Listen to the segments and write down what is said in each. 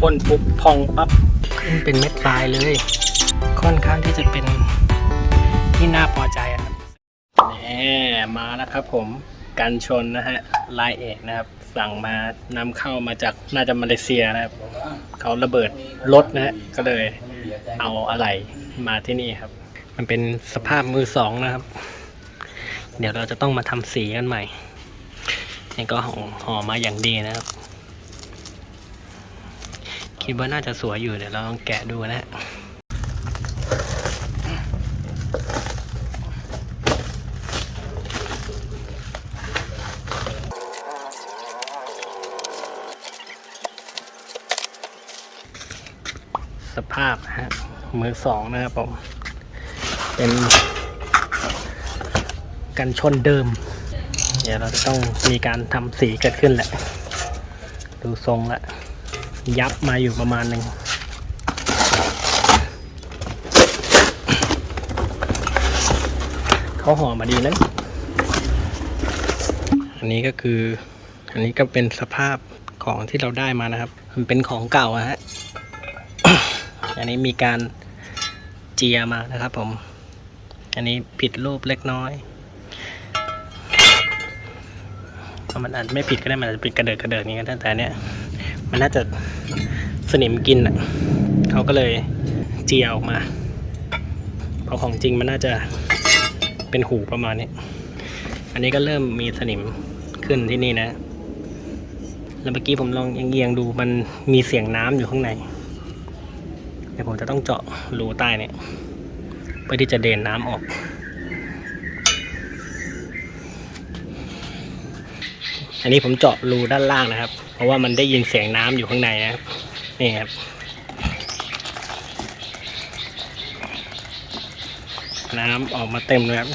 พ่นปุ๊บพองปั๊บขึ้นเป็นเม็ดทรายเลย ค่อนข้างที่จะเป็นที่น่าพอใจอะครับแหมมาแล้วครับผมกันชนนะฮะลายเอกนะครับ สั่งมานำเข้ามาจากน่าจะมาเลเซียนะครับเขาระเบิดรถนะฮะก็เลยเอาอะไรมาที่นี่ครับ มันเป็นสภาพมือสองนะครับ เดี๋ยวเราจะต้องมาทำสีกันใหม่นี่ก็ห่อห่อมาอย่างดีนะครับ คิดว่าน่าจะสวยอยู่เดี๋ยวเราลองแกะดูนะฮะสภาพฮะมือสองนะครับผม เป็นกันชนเดิม เดี๋ยวเราจะต้องมีการทำสีเกิดขึ้นแหละ ดูทรงละ ยับมาอยู่ประมาณหนึ่งเขาห่อมาดีนะอันนี้ก็คือ อันนี้ก็เป็นสภาพของที่เราได้มานะครับ มันเป็นของเก่าอะฮะ อันนี้มีการเจียมานะครับผม อันนี้ผิดรูปเล็กน้อยเพราะมันอาจไม่ผิดก็ได้มันอาจจะเป็นกระเดิดกระเดิดองนี้ก็ได้แต่เนี้ย มันน่าจะสนิมกินอะเขาก็เลยเจียออกมาเพราะของจริงมันน่าจะเป็นหูประมาณนี้ อันนี้ก็เริ่มมีสนิมขึ้นที่นี่นะ แล้วเมื่อกี้ผมลองเอียงๆดูมันมีเสียงน้ำอยู่ข้างใน เดี๋ยวผมจะต้องเจาะรูใต้เนี่ยเพื่อที่จะเดนน้ำออก อันนี้ผมเจาะรูด้านล่างนะครับ ราะว่ามันได้ยินเสียงน้ำอยู่ข้างในนะครับนี่ครับน้ำออกมาเต็มเลยครับ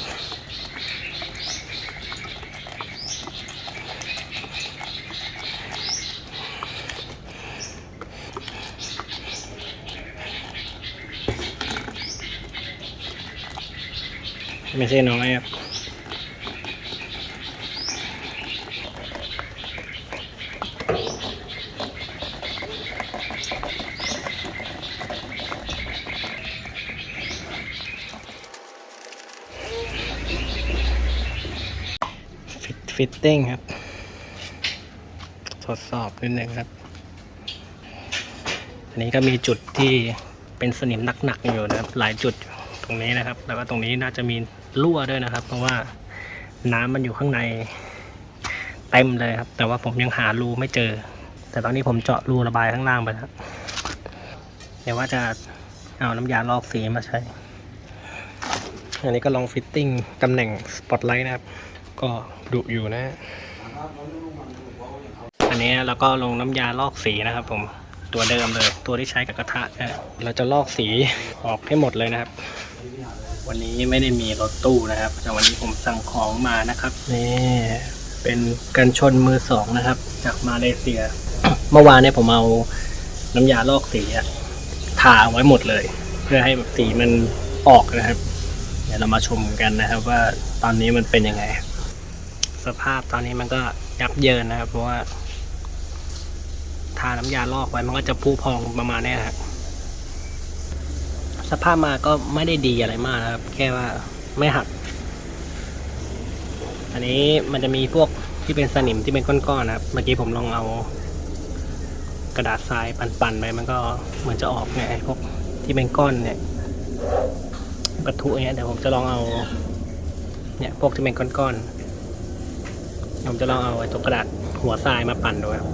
ไม่ใช่น้อยครับ ฟิตติ้งครับ ทดสอบนิดนึงครับ อันนี้ก็มีจุดที่เป็นสนิมหนักๆอยู่นะครับ หลายจุดตรงนี้นะครับ แล้วก็ตรงนี้น่าจะมีรั่วด้วยนะครับ เพราะว่าน้ำมันอยู่ข้างในเต็มเลยครับ แต่ว่าผมยังหารูไม่เจอ แต่ตอนนี้ผมเจาะรูระบายข้างล่างไปแล้วเดี๋ยวว่าจะเอาน้ำยาลอกสีมาใช้ อันนี้ก็ลองฟิตติ้งตำแหน่งสปอตไลท์นะครับ ก็ดุอยู่นะ อันนี้เราก็ลงน้ำยาลอกสีนะครับผมตัวเดิมเลยตัวที่ใช้กับกระทะนะเราจะลอกสีออกให้หมดเลยนะครับ วันนี้ไม่ได้มีรถตู้นะครับแต่วันนี้ผมสั่งของมานะครับนี่เป็นกันชนมือสองนะครับ จากมาเลเซีย เมื่อวานเนี่ยผมเอาน้ำยาลอกสีทาเอาไว้หมดเลย เพื่อให้แบบสีมันออกนะครับ เดี๋ยวเรามาชมกันนะครับว่าตอนนี้มันเป็นยังไง สภาพตอนนี้มันก็ยับเยินนะครับ เพราะว่าทาน้ำยาลอกไว้มันก็จะพุพองประมาณนี้ครับ สภาพมาก็ไม่ได้ดีอะไรมากนะครับ แค่ว่าไม่หัก อันนี้มันจะมีพวกที่เป็นสนิมที่เป็นก้อนๆนะครับ เมื่อกี้ผมลองเอา กระดาษทรายปั่นๆไปมันก็เหมือนจะออกไงไอ้พวกที่เป็นก้อนเนี่ยปะทุเนี่ยเดี๋ยวผมจะลองเอา เนี่ยพวกที่เป็นก้อนๆ ผมจะลองเอาไอ้ตัวกระดาษหัวทรายมาปั่นดูครับ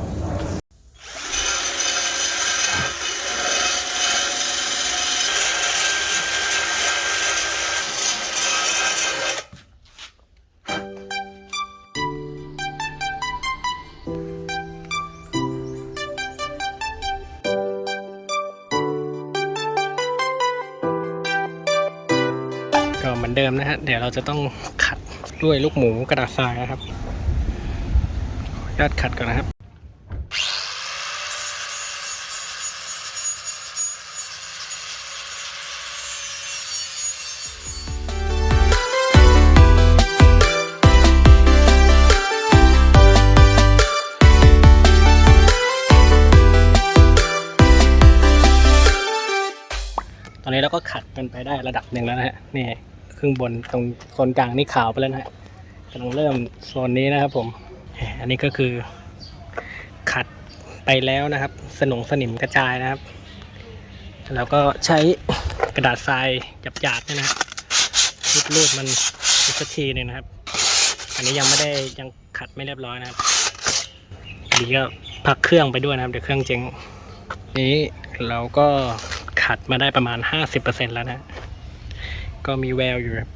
ก็เหมือนเดิมนะฮะ เดี๋ยวเราจะต้องขัดด้วยลูกหมูกระดาษทรายนะครับ ญาตขัดก่อนนะครับกอนนี้เราก็ขัดกันไปได้ระดับหนึ่งแล้วนะฮะนี่ครึ่งบนตรงโซนกลางนี่ขาวไปแล้วนะฮะกำลังเริ่มโซนนี้นะครับผม อันนี้ก็คือขัดไปแล้วนะครับ สนงสนิมกระจายนะครับ แล้วก็ใช้กระดาษทรายหยาบๆเนี่ยนะครับรูดๆมันอีกสักทีหนึงนะครับ อันนี้ยังไม่ได้ยังขัดไม่เรียบร้อยนะครับดีก็พักเครื่องไปด้วยนะครับ เดี๋ยวเครื่องเจ๊งนี้เราก็ขัดมาได้ประมาณ 50%แล้วนะ ก็มีแววอยู่ครับ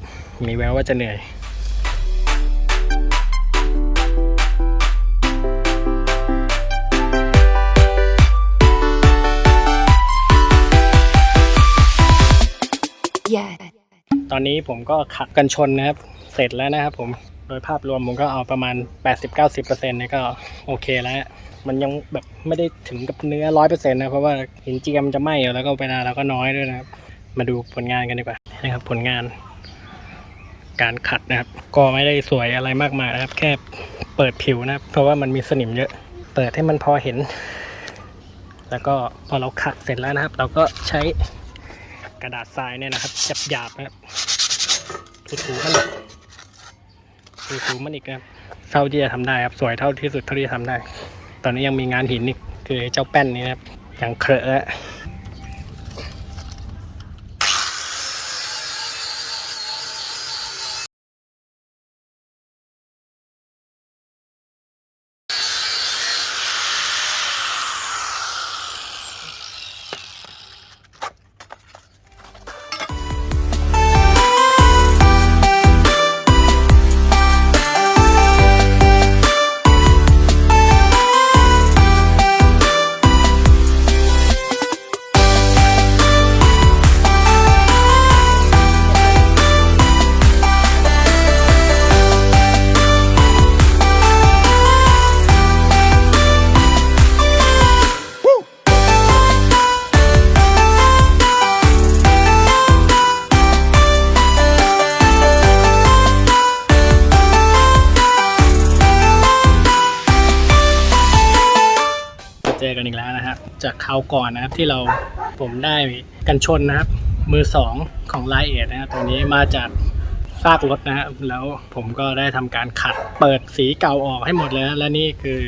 มีแววว่าจะเหนื่อย Yeah. ตอนนี้ผมก็ขัดกันชนนะครับ เสร็จแล้วนะครับผมโดยภาพรวมผมก็เอาประมาณ 80-90%เนี่ยก็โอเคแล้ว มันยังแบบไม่ได้ถึงกับเนื้อ 100%นะ เพราะว่าหินเจียมจะไหม้แล้วก็เวลาเราก็น้อยด้วยนะครับ มาดูผลงานกันดีกว่านะครับ ผลงาน การขัดนะครับ ก็ไม่ได้สวยอะไรมากมายนะครับ แค่เปิดผิวนะครับ เพราะว่ามันมีสนิมเยอะ เปิดให้มันพอเห็น แล้วก็พอเราขัดเสร็จแล้วนะครับ เราก็ใช้ กระดาษทรายเนี่ยนะครับหยาบนะครับถูๆมันถูๆมันอีกนะครับเท่าที่จะทำได้ครับสวยเท่าที่สุดเท่าที่จะทำได้ ตอนนี้ยังมีงานหินอีกคือเจ้าแป้นนี่นะครับอย่างเครอะ กันอีกแล้วนะครับ จากคราวก่อนนะครับที่เราผมได้กันชนนะครับ มือสองของไลเอทนะครับตัวนี้มาจากซากรถนะครับแล้วผมก็ได้ทำการขัดเปิดสีเก่าออกให้หมดเลยนะและนี่คือ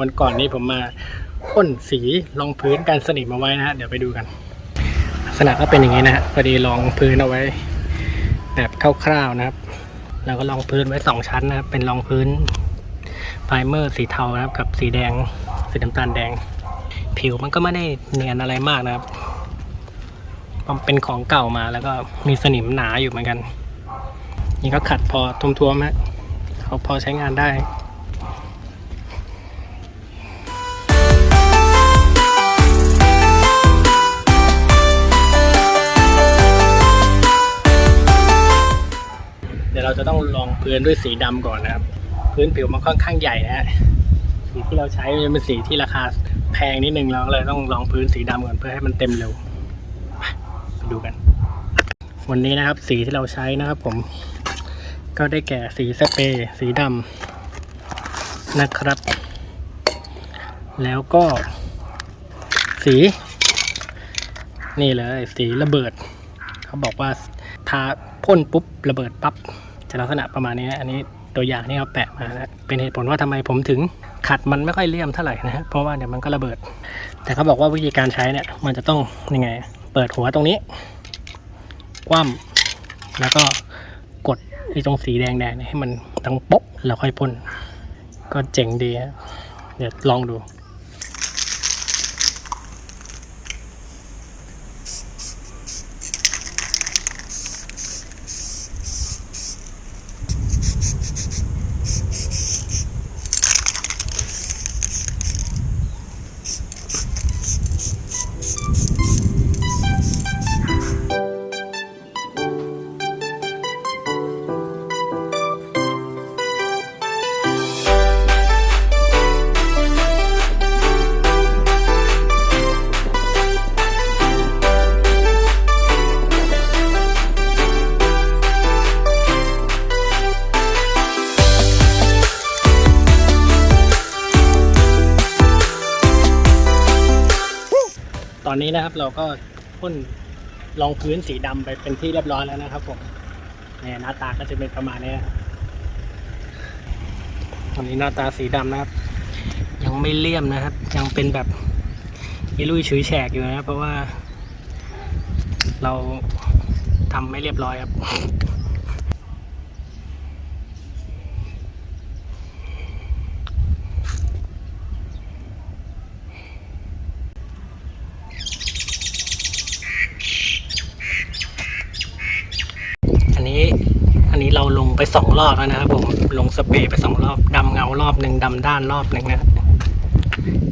วันก่อนนี้ผมมาพ่นสีรองพื้นกันสนิมมาไว้นะฮะเดี๋ยวไปดูกันลักษณะก็เป็นอย่างนี้นะฮะพอดีรองพื้นเอาไว้ แบบคร่าวๆนะครับ แล้วก็รองพื้นไว้สองชั้นนะครับเป็นรองพื้น ไพรเมอร์สีเทานะครับ กับสีแดง สีน้ำตาลแดง ผิวมันก็ไม่ได้เนียนอะไรมากนะครับมันเป็นของเก่ามาแล้วก็มีสนิมหนาอยู่เหมือนกัน นี่ก็ขัดพอทุ่มๆฮะเขาพอใช้งานได้เดี๋ยวเราจะต้องลองพื้นด้วยสีดำก่อนนะครับ พื้นผิวมันค่อนข้างใหญ่นะฮะสีที่เราใช้เป็นสีที่ราคาแพงนิดนึงเราเลยต้องลองพื้นสีดำก่อนเพื่อให้มันเต็มเร็วไปดูกัน วันนี้นะครับสีที่เราใช้นะครับ ผม ก็ได้แก่สีสเปรย์สีดำนะครับ แล้วก็ สี นี่เลยสีระเบิด เขาบอกว่าทาพ่นปุ๊บระเบิดปั๊บจะลักษณะประมาณนี้นะอันนี้ ตัวอย่างที่เขาแปะมานะเป็นเหตุผลว่าทำไมผมถึงขัดมันไม่ค่อยเลี่ยมเท่าไหร่นะฮะเพราะว่าเดี๋ยวมันก็ระเบิด แต่เขาบอกว่าวิธีการใช้เนี่ยมันจะต้องยังไง เปิดหัวตรงนี้ คว่ำแล้วก็กดที่ตรงสีแดงๆเนี่ยให้มันตั้งป๊กแล้วค่อยพ่นก็เจ๋งดีฮะเดี๋ยวลองดู นะครับ เราก็พ่นรองพื้นสีดำไปเป็นที่เรียบร้อยแล้วนะครับผมเนี่ยหน้าตาก็จะเป็นประมาณนี้ตอนนี้หน้าตาสีดำนะครับ ยังไม่เลี่ยมนะครับ ยังเป็นแบบอิลุยฉุยแฉกอยู่นะเพราะว่า เราทำไม่เรียบร้อยครับ อันนี้อันนี้เราลงไป สองรอบแล้วนะครับผมลงสเปรย์ไปสองรอบดำเงารอบหนึ่งดำด้านรอบหนึ่งนะ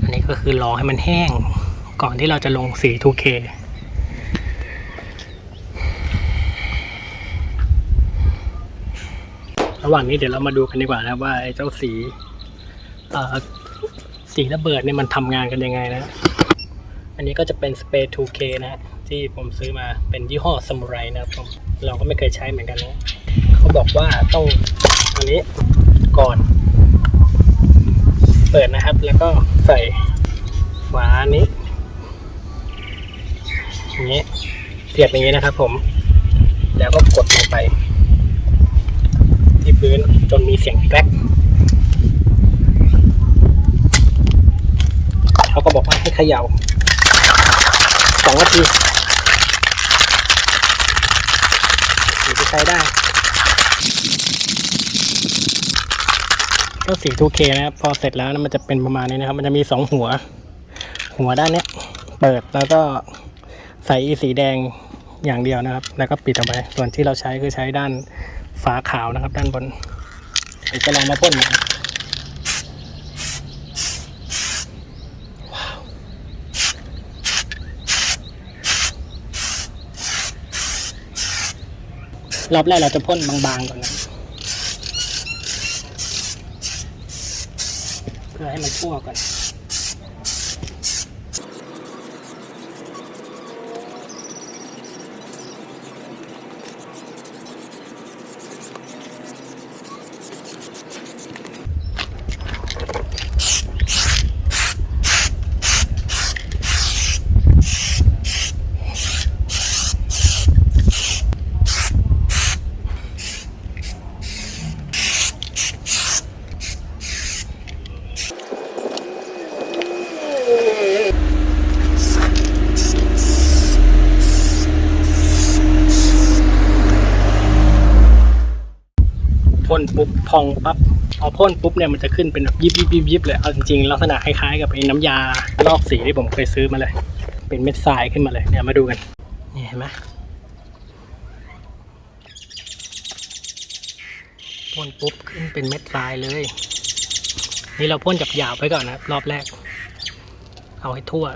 อันนี้ก็คือรอให้มันแห้งก่อนที่เราจะลงสี 2K ระหว่างนี้เดี๋ยวเรามาดูกันดีกว่านะว่าไอ้เจ้าสีเอ่อสีระเบิดเนี่ยมันทำงานกันยังไงนะ อันนี้ก็จะเป็นสเปรย์ 2K นะฮะที่ผมซื้อมาเป็นยี่ห้อซามูไรนะครับผมเราก็ไม่เคยใช้เหมือนกันนะ เขาบอกว่าต้องอันนี้ก่อน เปิดนะครับ แล้วก็ใส่ฝาอันนี้อย่างนี้เสียบอย่างนี้นะครับผม แล้วก็กดลงไป ที่พื้นจนมีเสียงแกรกเขาก็บอกว่าให้เขย่าสองนาทีถึงจะใช้ได้ ก็สี 2K นะครับพอเสร็จแล้วมันจะเป็นประมาณนี้นะครับ มันจะมีสองหัว หัวด้านเนี้ย เปิดแล้วก็ใส่อีสีแดงอย่างเดียวนะครับ แล้วก็ปิดเอาไว้ส่วนที่เราใช้คือใช้ด้านฝาขาวนะครับ ด้านบนเดี๋ยวจะลองมาพ่นกันรอบแรกเราจะพ่นบางๆก่อนนะ เพื่อให้มันทั่วก่อน พ่นปุ๊บพองปั๊บพอพ่นปุ๊บเนี่ยมันจะขึ้นเป็นแบบยิบยิบยิบยิบเลยเอาจริงๆลักษณะคล้ายๆกับไอ้น้ำยาลอกสีที่ผมเคยซื้อมาเลย เป็นเม็ดทรายขึ้นมาเลยเนี่ยมาดูกันนี่เห็นไหมพ่นปุ๊บขึ้นเป็นเม็ดทรายเลย นี่เราพ่นจับยาบไว้ก่อนนะรอบแรก เอาให้ทั่ว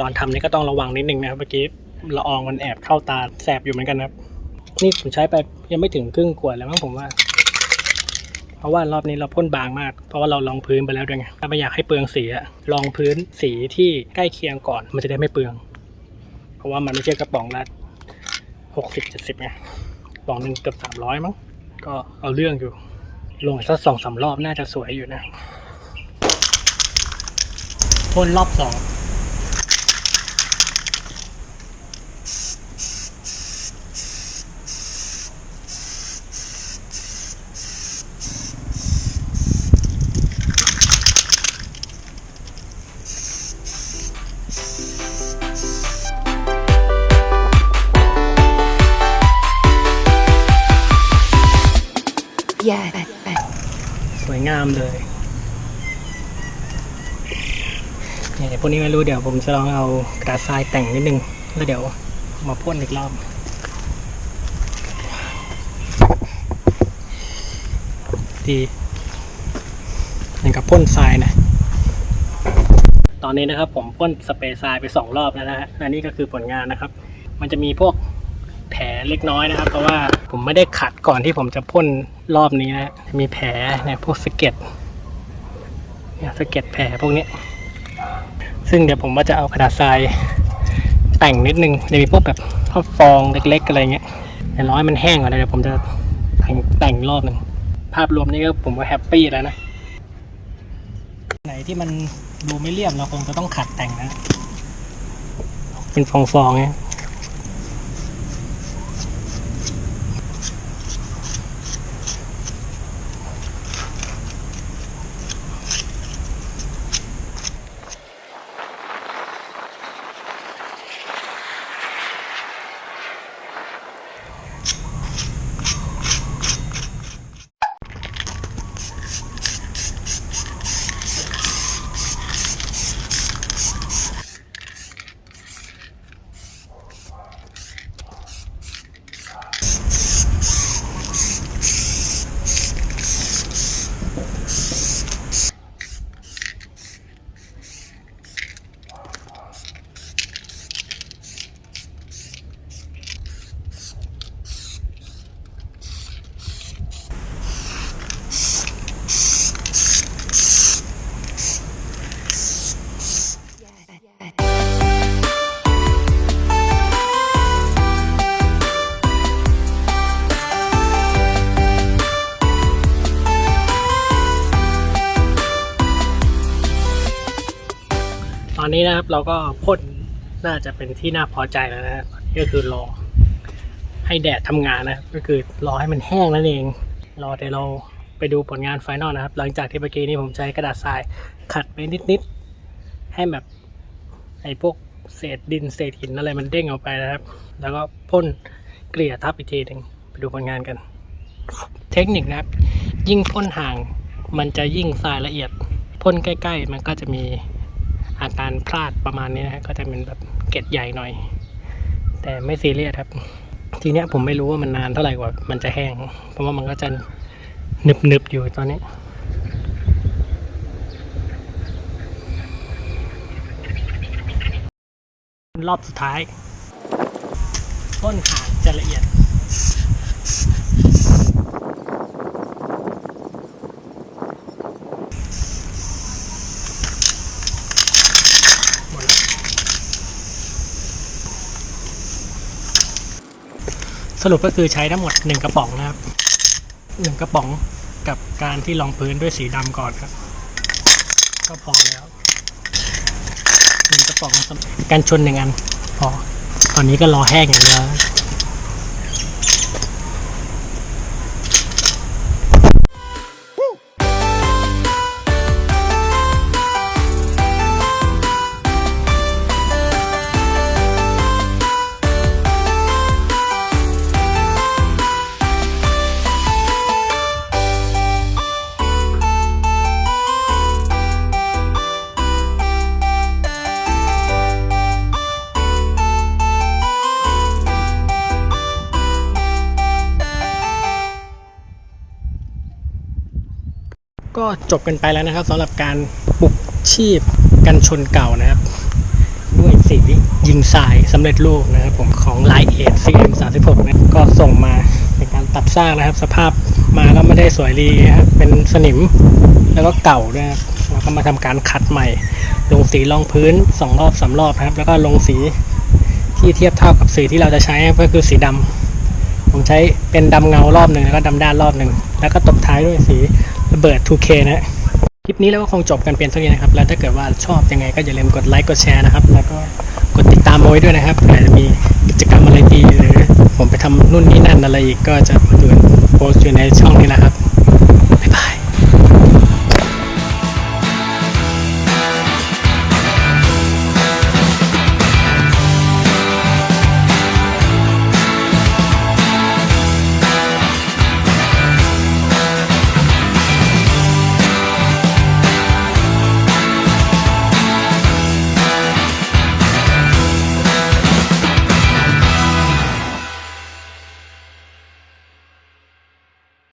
ตอนทำนี่ก็ต้องระวังนิดนึงนะครับเมื่อกี้ละอองมันแอบเข้าตาแสบอยู่เหมือนกันครับ นี่ผมใช้ไปยังไม่ถึงครึ่งขวดแล้วมั้งผมว่า เพราะว่ารอบนี้เราพ่นบางมาก เพราะว่าเราลองพื้นไปแล้วด้วยไงถ้าไม่อยากให้เปลืองสีอะลองพื้นสีที่ใกล้เคียงก่อน มันจะได้ไม่เปลือง เพราะว่ามันไม่ใช่กระป๋องละหกสิบเจ็ดสิบไงกระป๋องหนึ่งเกือบสามร้อยมั้งก็เอาเรื่องอยู่ ลงสักสองสามรอบน่าจะสวยอยู่นะพ่นรอบสอง นี่ยพวกนี้ไม่รู้เดี๋ยวผมจะลองเอากระดาษทรายแต่งนิดนึง แล้วเดี๋ยวมาพ่นอีกรอบดีเหมือนกับพ่นทรายนะ ตอนนี้นะครับผมพ่นสเปรย์ทรายไปสองรอบแล้วนะฮะอันนี้ก็คือผลงานนะครับ มันจะมีพวกแผลเล็กน้อยนะครับ เพราะว่าผมไม่ได้ขัดก่อนที่ผมจะพ่นรอบนี้นะมีแผลเนี่ยพวกสะเก็ดเนี่ยสะเก็ดแผลพวกนี้ ซึ่งเดี๋ยวผมว่าจะเอากระดาษทรายแต่งนิดนึงจะมีพวกแบบพวกฟองเล็กๆอะไรเงี้ยเดี๋ยวร้อยมันแห้งก่อนเดี๋ยวผมจะแต่งแต่งรอบหนึ่งภาพรวมนี่ก็ผมก็แฮปปี้แล้วนะไหนที่มันดูไม่เรียบเราคงจะต้องขัดแต่งนะ เป็นฟองๆไงต นี้นะครับ เราก็พ่นน่าจะเป็นที่น่าพอใจแล้วนะครับก็คือรอให้แดดทำงานนะก็คือรอให้มันแห้งนั่นเอง รอแต่เราไปดูผลงานไฟนอลนะครับ หลังจากที่เมื่อกี้นี้ผมใช้กระดาษทรายขัดไปนิดๆให้แบบไอ้พวกเศษดินเศษหินอะไรมันเด้งออกไปนะครับ แล้วก็พ่นเกลี่ยทับอีกทีหนึ่งไปดูผลงานกัน เทคนิคนะครับ ยิ่งพ่นห่างมันจะยิ่งทรายละเอียดพ่นใกล้ ๆ มันก็จะมี อาการพลาดประมาณนี้นะฮะก็จะเป็นแบบเกล็ดใหญ่หน่อย แต่ไม่ซีเรียสครับ ทีเนี้ยผมไม่รู้ว่ามันนานเท่าไหร่กว่ามันจะแห้ง เพราะว่ามันก็จะหนึบหนึบๆอยู่ตอนนี้ รอบสุดท้าย ต้นหางจะละเอียด หมดแล้ว สรุปก็คือใช้ทั้งหมดหนึ่งกระป๋องนะครับหนึ่งกระป๋องกับการที่รองพื้นด้วยสีดำก่อนครับ ก็พอแล้วหนึ่งกระป๋องสำหรับกันชนหนึ่งอัน พอ ตอนนี้ก็รอแห้งอย่างเดียว ก็จบกันไปแล้วนะครับสำหรับการปลุกชีพกันชนเก่านะครับ ด้วยสียิงสายสำเร็จรูปนะครับผมของ l i เอ CM 36 นะก็ส่งมาในการตัดสร้างนะครับ สภาพมาก็ไม่ได้สวยดีนะครับเป็นสนิมแล้วก็เก่าด้วยนะครับเราก็มาทำการขัดใหม่ ลงสีรองพื้นสองรอบสามรอบนะครับ แล้วก็ลงสีที่เทียบเท่ากับสีที่เราจะใช้ก็คือสีดำผมใช้เป็นดำเงารอบหนึ่งแล้วก็ดำด้านรอบหนึ่งแล้วก็ตบท้ายด้วยสี ระเบิด 2K นะฮะคลิปนี้เราก็คงจบกันเพียงเท่านี้นะครับ แล้วถ้าเกิดว่าชอบยังไงก็อย่าลืมกดไลค์กดแชร์นะครับ แล้วก็กดติดตามเอาไว้ด้วยนะครับเผื่อจะมีกิจกรรมอะไรดีหรือผมไปทำนู่นนี่นั่นอะไรอีกก็จะดูโพสต์อยู่ในช่องนี้นะครับ